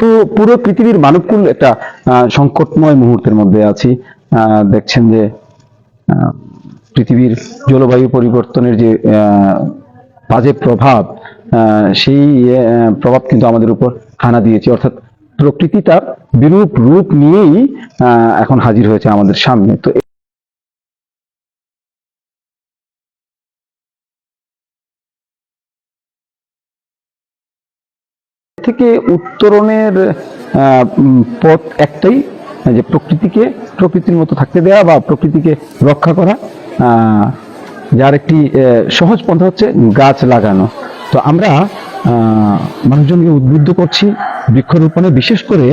তো পুরো পৃথিবীর মানবকুল একটা সংকটময় মুহূর্তের মধ্যে আছি। দেখছেন যে পৃথিবীর জলবায়ু পরিবর্তনের যে বাজে প্রভাব সেই প্রভাব কিন্তু আমাদের উপর হানা দিয়েছে। অর্থাৎ প্রকৃতি তার বিরূপ রূপ নিয়েই এখন হাজির হয়েছে আমাদের সামনে। তো থেকে উত্তরণের পথ একটাই, যে প্রকৃতিকে, প্রকৃতির মতো থাকতে দেওয়া বা প্রকৃতিকে রক্ষা করা। যার একটি সহজ পন্থা হচ্ছে গাছ লাগানো। তো আমরা মানুষজনকে উদ্বুদ্ধ করছি বৃক্ষরোপণে, বিশেষ করে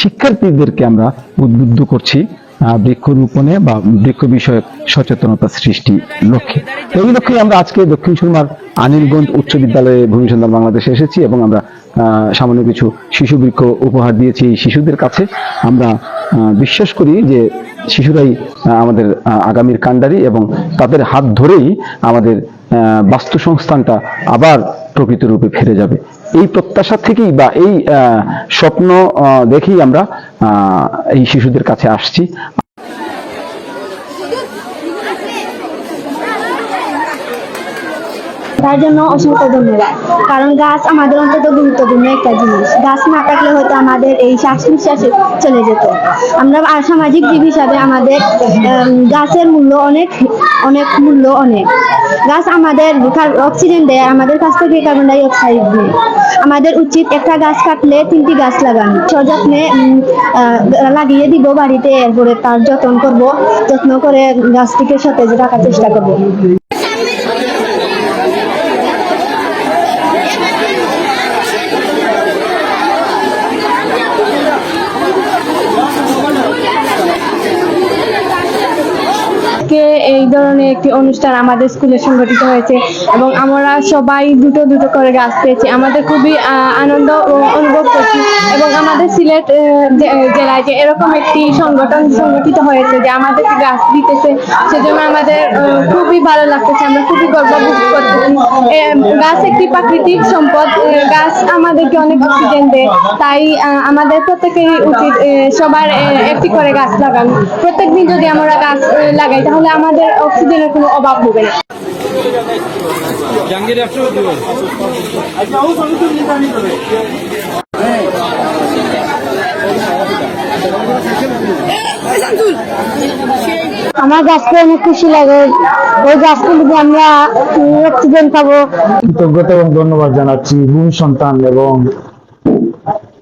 শিক্ষার্থীদেরকে আমরা উদ্বুদ্ধ করছি বৃক্ষরোপণে বা বৃক্ষ বিষয়ক সচেতনতা সৃষ্টি লক্ষ্যে। এই লক্ষ্যে আমরা আজকে দক্ষিণ সুরমার আনিলগঞ্জ উচ্চ বিদ্যালয়ে ভূমি সন্ধান বাংলাদেশে এসেছি এবং আমরা সামান্য কিছু শিশু বৃক্ষ উপহার দিয়েছি শিশুদের কাছে। আমরা বিশ্বাস করি যে শিশুরাই আমাদের আগামীর কাণ্ডারি এবং তাদের হাত ধরেই আমাদের বাস্তু সংস্থানটা আবার প্রকৃত রূপে ফিরে যাবে। এই প্রত্যাশা থেকেই বা এই স্বপ্ন দেখেই আমরা এই শিশুদের কাছে আসছি। তার জন্য অসংখ্য ধন্যবাদ। কারণ গাছ আমাদের অন্তত গুরুত্বপূর্ণ একটা জিনিস। গাছ না থাকলে হয়তো আমাদের এই শ্বাস নিঃশ্বাসে চলে যেত। আমরা আর সামাজিক জীব হিসাবে আমাদের গাছের মূল্য অনেক অনেক মূল্য অনেক। গাছ আমাদের অক্সিজেন দেয় আমাদের কাছ থেকে কার্বন ডাই অক্সাইড নেয়। আমাদের উচিত একটা গাছ কাটলে তিনটি গাছ লাগানো। সযত্নে লাগিয়ে দিব বাড়িতে, এরপরে তার যত্ন করব, যত্ন করে গাছটিকে সতেজ রাখার চেষ্টা করব আজকে এই ধরনের একটি অনুষ্ঠান আমাদের স্কুলে সংগঠিত হয়েছে এবং আমরা সবাই দুটো দুটো করে গাছ পেয়েছি। আমাদের খুবই আনন্দ অনুভব করছি এবং আমাদের সিলেট জেলায় যে এরকম একটি সংগঠন সংগঠিত হয়েছে যে আমাদেরকে গাছ দিতেছে, সেজন্য আমাদের খুবই ভালো লাগতেছে। আমরা খুবই গর্ববোধ করতেছি গাছ একটি প্রাকৃতিক সম্পদ। গাছ আমাদেরকে অনেক অক্সিজেন দেয়। তাই আমাদের প্রত্যেকেরই উচিত সবার একটি করে গাছ লাগানো। প্রত্যেকদিন যদি আমরা গাছ লাগাই, তাহলে আমাদের অক্সিজেনের কোনো অভাব হবে না। আমার গাছকে অনেক খুশি লাগে। ওই গাছগুলো দিয়ে আমরা অক্সিজেন পাবো। কৃতজ্ঞতা এবং ধন্যবাদ জানাচ্ছি ভূমি সন্তান এবং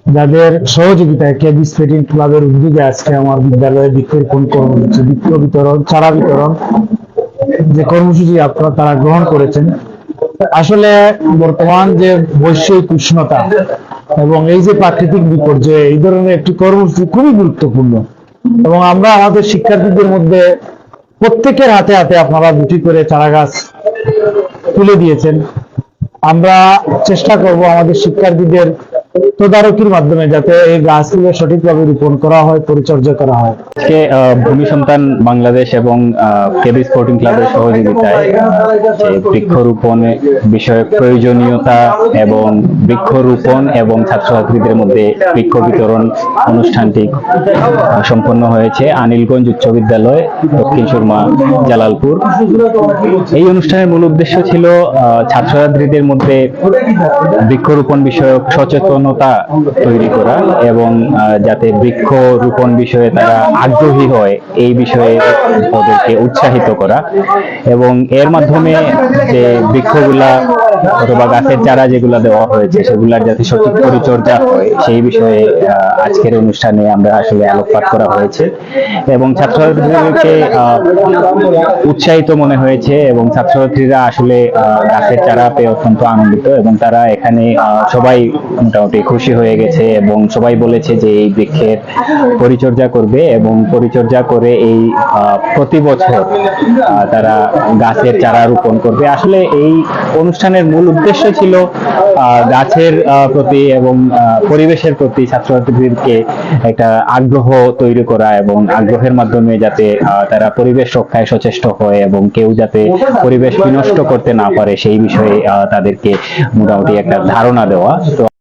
যাদের সহযোগিতায় কেবি স্পেটিং ক্লাবের উদ্যোগে আজকে আমার বিদ্যালয়ে বৃক্ষরোপণ কর্মসূচি বৃক্ষ বিতরণ, চারা বিতরণ যে কর্মসূচি আপনারা, তারা গ্রহণ করেছেন। আসলে বর্তমান যে বৈশ্বিক উষ্ণতা এবং এই যে প্রাকৃতিক বিপর্যয়, এই ধরনের একটি কর্মসূচি খুবই গুরুত্বপূর্ণ। এবং আমরা আমাদের শিক্ষার্থীদের মধ্যে প্রত্যেকের হাতে হাতে আপনারা দুটি করে চারা গাছ তুলে দিয়েছেন। আমরা চেষ্টা করব আমাদের শিক্ষার্থীদের তদারকির মাধ্যমে যাতে এই গাছগুলো সঠিকভাবে রোপণ করা হয় পরিচর্যা করা হয়। আজকে ভূমি সন্তান বাংলাদেশ এবং কেবি স্পোর্টিং ক্লাবের সহযোগিতায় যে বৃক্ষরোপণ বিষয়ক প্রয়োজনীয়তা এবং বৃক্ষরোপণ এবং ছাত্রছাত্রীদের মধ্যে বৃক্ষ বিতরণ অনুষ্ঠানটি সম্পন্ন হয়েছে আনিলগঞ্জ উচ্চ বিদ্যালয়, দক্ষিণ সুরমা, জালালপুর। এই অনুষ্ঠানের মূল উদ্দেশ্য ছিল ছাত্রছাত্রীদের মধ্যে বৃক্ষরোপণ বিষয়ক সচেতনতা তৈরি করা এবং যাতে বৃক্ষরোপণ বিষয়ে তারা আগ্রহী হয় এই বিষয়ে ওদেরকে উৎসাহিত করা। এবং এর মাধ্যমে যে বৃক্ষগুলা অথবা গাছের চারা যেগুলা দেওয়া হয়েছে, সেগুলার যাতে সঠিক পরিচর্যা হয়, সেই বিষয়ে আজকের অনুষ্ঠানে আমরা আসলে আলোকপাত করা হয়েছে। এবং ছাত্রছাত্রীদেরকে উৎসাহিত মনে হয়েছে এবং ছাত্রছাত্রীরা আসলে গাছের চারা পেয়ে অত্যন্ত আনন্দিত এবং তারা এখানে সবাই মোটামুটি খুশি হয়ে গেছে এবং সবাই বলেছে যে এই বৃক্ষের পরিচর্যা করবে এবং পরিচর্যা করে এই প্রতি বছর তারা গাছের চারা রোপণ করবে। আসলে এই অনুষ্ঠানের মূল উদ্দেশ্য ছিল গাছের প্রতি এবং পরিবেশের প্রতি ছাত্রছাত্রীদেরকে একটা আগ্রহ তৈরি করা এবং আগ্রহের মাধ্যমে যাতে তারা পরিবেশ রক্ষায় সচেষ্ট হয় এবং কেউ যাতে পরিবেশ বিনষ্ট করতে না পারে, সেই বিষয়ে তাদেরকে মোটামুটি একটা ধারণা দেওয়া। তো